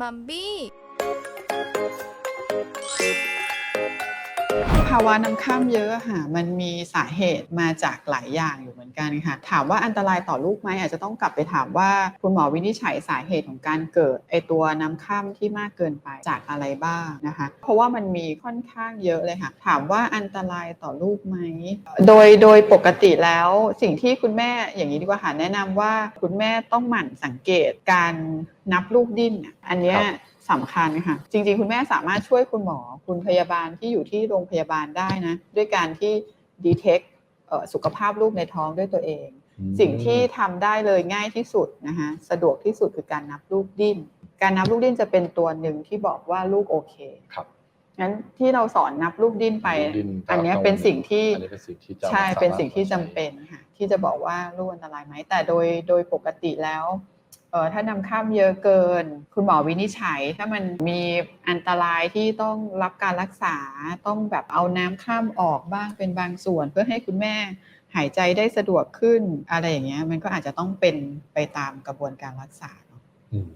มัมบี้ภาวะน้ำข้ามเยอะค่ะมันมีสาเหตุมาจากหลายอย่างอยู่เหมือนกันค่ะ ถามว่าอันตรายต่อลูกไหมอาจจะต้องกลับไปถามว่าคุณหมอวินิจฉัยสาเหตุของการเกิดไอตัวน้ำข้ามที่มากเกินไปจากอะไรบ้างนะคะ เพราะว่ามันมีค่อนข้างเยอะเลยค่ะ ถามว่าอันตรายต่อลูกไหมโดยโดยปกติแล้วสิ่งที่คุณแม่อย่างนี้ดีกว่าค่ะแนะนำว่าคุณแม่ต้องหมั่นสังเกตการนับลูกดิ้นอันเนี้ย สำคัญค่ะ จริง ๆ คุณแม่สามารถช่วยคุณหมอคุณพยาบาลที่อยู่ที่โรงพยาบาลได้นะ ด้วยการที่ดีเทคสุขภาพลูกในท้องด้วยตัวเอง สิ่งที่ทำได้เลยง่ายที่สุดนะคะสะดวกที่สุดคือการนับลูกดิ้น การนับลูกดิ้นจะเป็นตัวหนึ่งที่บอกว่าลูกโอเคครับงั้นที่เราสอนนับลูกดิ้นไปดิ้นอันเนี้ยเป็นสิ่งที่อันนี้เป็นสิ่งที่จะใช่สามารถเป็นสิ่งที่จำเป็นค่ะที่จะบอกว่าลูกอันตรายไหมแต่โดยโดยปกติแล้วเออถ้านำข้ามเยอะเกิน คุณหมอวินิจฉัย ถ้ามันมีอันตรายที่ต้องรับการรักษาต้องแบบเอาน้ำข้ามออกบ้างเป็นบางส่วน เพื่อให้คุณแม่หายใจได้สะดวกขึ้นอะไรอย่างเงี้ยมันก็อาจจะต้องเป็นไปตามกระบวนการรักษาเนอะอืม